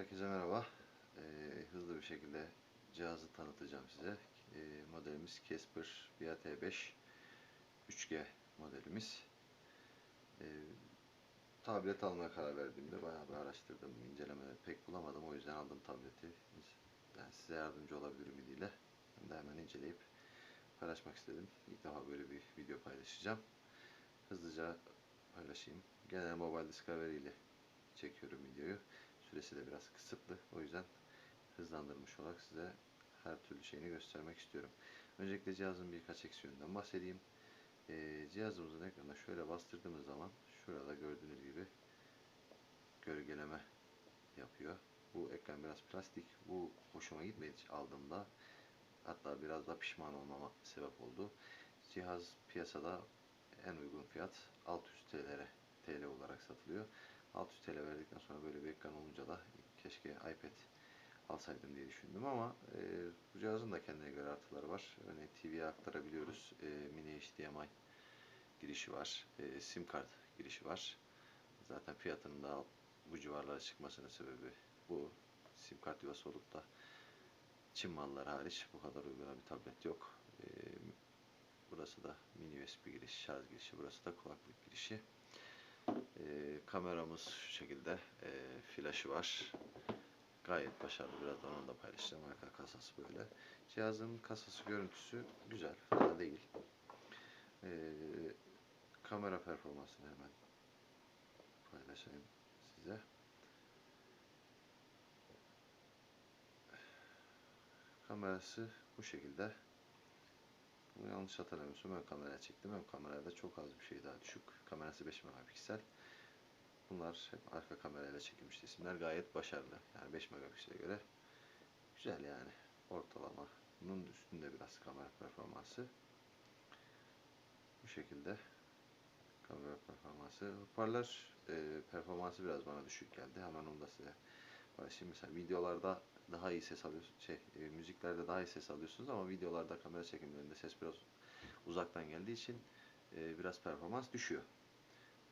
herkese merhaba. Ee, hızlı bir şekilde cihazı tanıtacağım size. Ee, modelimiz Casper BAT5 3G modelimiz. Ee, tablet almaya karar verdiğimde bayağı bir araştırdım, incelemede pek bulamadım. O yüzden aldım tableti. Yani size yardımcı olabilir ümidiyle. Ben de hemen inceleyip paylaşmak istedim. İlk defa böyle bir video paylaşacağım. Hızlıca paylaşayım. Genel Mobile Discovery ile çekiyorum videoyu. Süresi de biraz kısıtlı. O yüzden hızlandırmış olarak size her türlü şeyini göstermek istiyorum. Öncelikle cihazın birkaç eksiyonundan bahsedeyim. Ee, cihazımızın ekranına şöyle bastırdığımız zaman şurada gördüğünüz gibi gölgeleme yapıyor. Bu ekran biraz plastik. Bu hoşuma gitmedi aldığımda. Hatta biraz da pişman olmama sebep oldu. Cihaz piyasada en uygun fiyat 600 TL'lere TL olarak satılıyor. 600 TL verdikten sonra böyle bir ekran olunca da keşke iPad alsaydım diye düşündüm ama e, bu cihazın da kendine göre artıları var. Örneğin TV'ye aktarabiliyoruz. E, mini HDMI girişi var. E, SIM kart girişi var. Zaten fiyatının da bu civarlara çıkmasının sebebi bu. SIM kart yuvası olup da Çin malları hariç bu kadar uygun bir tablet yok. E, burası da mini USB giriş, şarj girişi. Burası da kulaklık girişi. E, kameramız şu şekilde. E, flaşı var. Gayet başarılı. Birazdan onu da paylaşacağım. Arka kasası böyle. Cihazın kasası görüntüsü güzel. Fena değil. E, kamera performansını hemen paylaşayım size. Kamerası bu şekilde. Bu yanlış hatırlamıyorsam ön kameraya çektim. Ön kameraya da çok az bir şey daha düşük. Kamerası 5 megapiksel. Bunlar hep arka kamerayla çekilmiş resimler. Gayet başarılı. Yani 5 megapiksele göre güzel yani. Ortalama. Bunun üstünde biraz kamera performansı. Bu şekilde kamera performansı. Hoparlör e, performansı biraz bana düşük geldi. Hemen onu da size paylaşayım. Mesela videolarda daha iyi ses alıyorsunuz. Şey, e, müziklerde daha iyi ses alıyorsunuz ama videolarda kamera çekimlerinde ses biraz uzaktan geldiği için e, biraz performans düşüyor.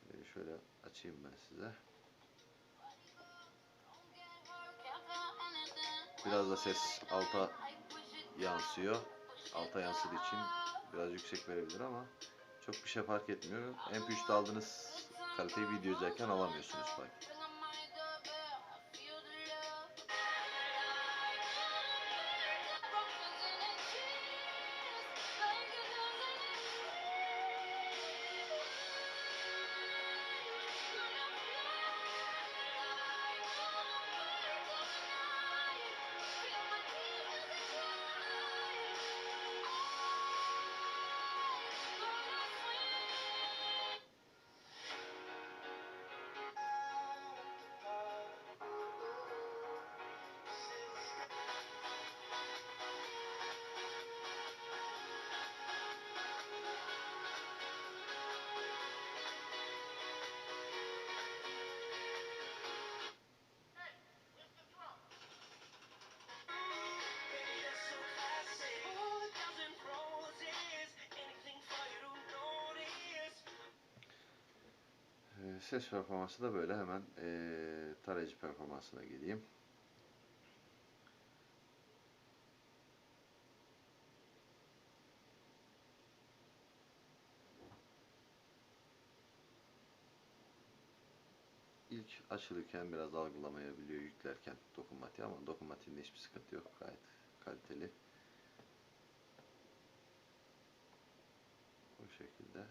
E, şöyle açayım ben size. Biraz da ses alta yansıyor. Alta yansıdığı için biraz yüksek verebilir ama çok bir şey fark etmiyor. MP3'te aldığınız kaliteyi video izlerken alamıyorsunuz belki. Ses performansı da böyle hemen ee, tarayıcı performansına geleyim. İlk açılırken biraz algılamayabiliyor yüklerken dokunmatiği ama dokunmatiğinde hiçbir sıkıntı yok. Gayet kaliteli. Bu şekilde.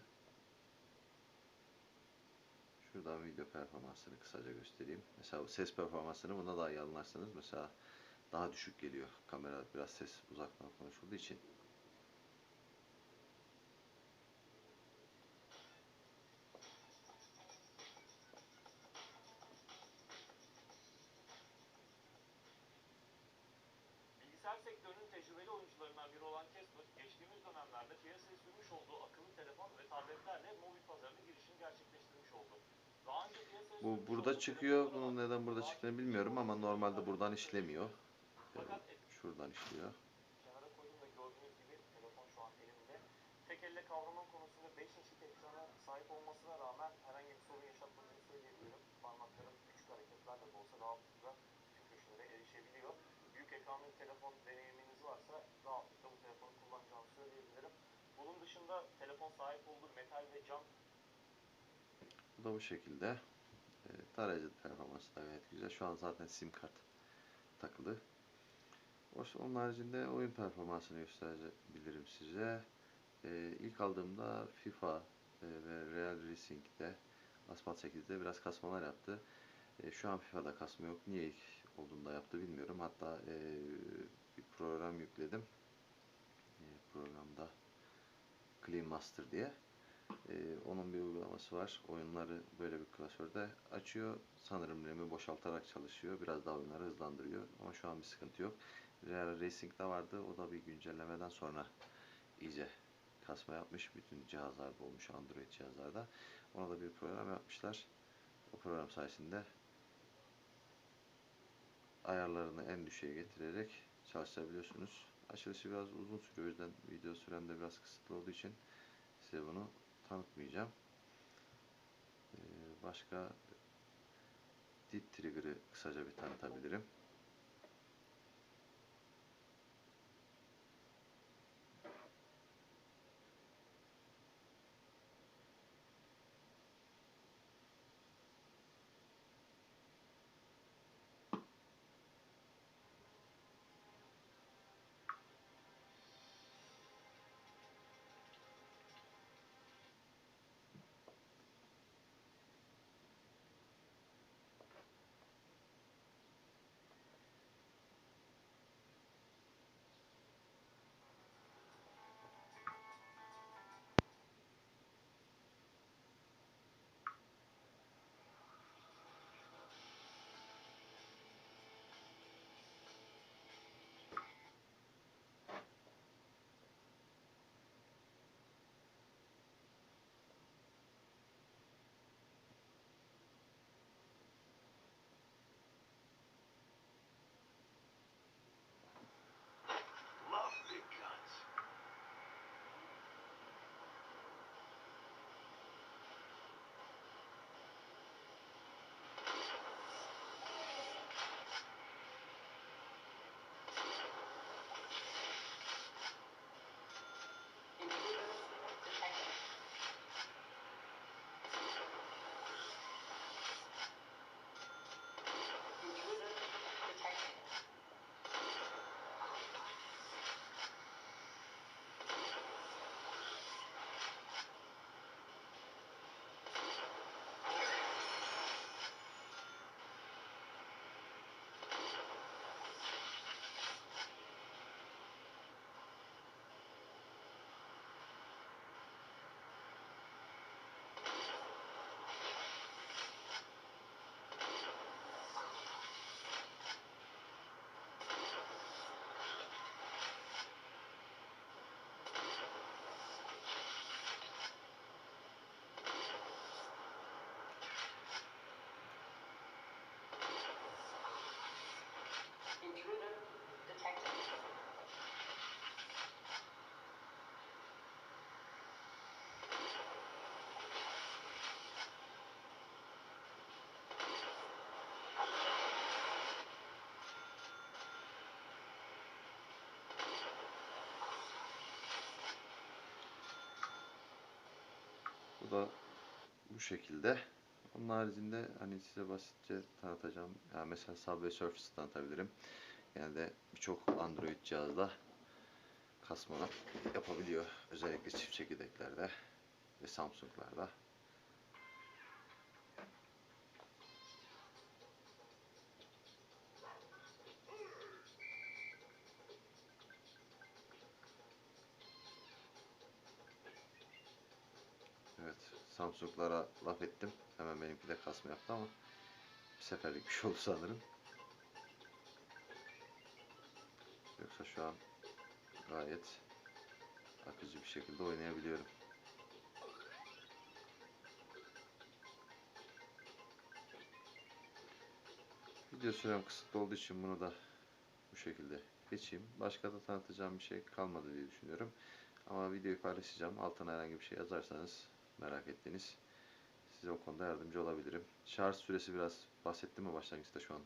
Şuradan video performansını kısaca göstereyim. Mesela ses performansını buna daha iyi anlarsanız mesela daha düşük geliyor. Kamera biraz ses uzaktan konuşulduğu için. Bu burada çıkıyor. Bunun neden burada çıktığını bilmiyorum ama normalde buradan işlemiyor. Fakat Şuradan işliyor. kenara koydum ve gördüğünüz gibi telefon şu an elimde. Tek elle kavrama konusunda 5 inçlik ekrana sahip olmasına rağmen herhangi bir sorun yaşatmadığını söyleyebilirim. Parmaklarım küçük hareketlerle de olsa rahatlıkla tüm çekebiliyor. Büyük ekranlı telefon deneyiminiz varsa rahatlıkla bu telefonu kullanacağınızı söyleyebilirim. Bunun dışında telefon sahip olduğu metal ve cam Bu da bu şekilde. Tarayıcı performansı da gayet güzel. Şu an zaten sim kart takılı. O- Onun haricinde oyun performansını gösterebilirim size. E, ilk aldığımda FIFA e, ve Real Racing'de Asphalt 8'de biraz kasmalar yaptı. E, şu an FIFA'da kasma yok. Niye ilk olduğunda yaptı bilmiyorum. Hatta e, bir program yükledim. Programda Clean Master diye. Ee, onun bir uygulaması var. Oyunları böyle bir klasörde açıyor. Sanırım RAM'i boşaltarak çalışıyor. Biraz daha oyunları hızlandırıyor. Ama şu an bir sıkıntı yok. Real Racing'de vardı. O da bir güncellemeden sonra iyice kasma yapmış. Bütün cihazlarda olmuş Android cihazlarda. Ona da bir program yapmışlar. O program sayesinde ayarlarını en düşüğe getirerek çalıştırabiliyorsunuz. Açılışı biraz uzun sürüyor. O yüzden video sürem de biraz kısıtlı olduğu için size bunu tanıtmayacağım. Ee, başka Deep Trigger'ı kısaca bir tanıtabilirim. Bu da bu şekilde. Onun haricinde hani size basitçe tanıtacağım. Yani mesela Subway Surface'ı tanıtabilirim. Genelde birçok Android cihazda kasmalar yapabiliyor. Özellikle çift çekirdeklerde ve Samsung'larda. Evet, Samsung'lara laf ettim. Hemen benimki de kasma yaptı ama bir seferlik bir şey oldu sanırım. Yoksa şu an gayet akıcı bir şekilde oynayabiliyorum. Video sürem kısıtlı olduğu için bunu da bu şekilde geçeyim. Başka da tanıtacağım bir şey kalmadı diye düşünüyorum. Ama videoyu paylaşacağım. Altına herhangi bir şey yazarsanız merak ettiğiniz size o konuda yardımcı olabilirim. Şarj süresi biraz bahsettim mi başlangıçta şu anda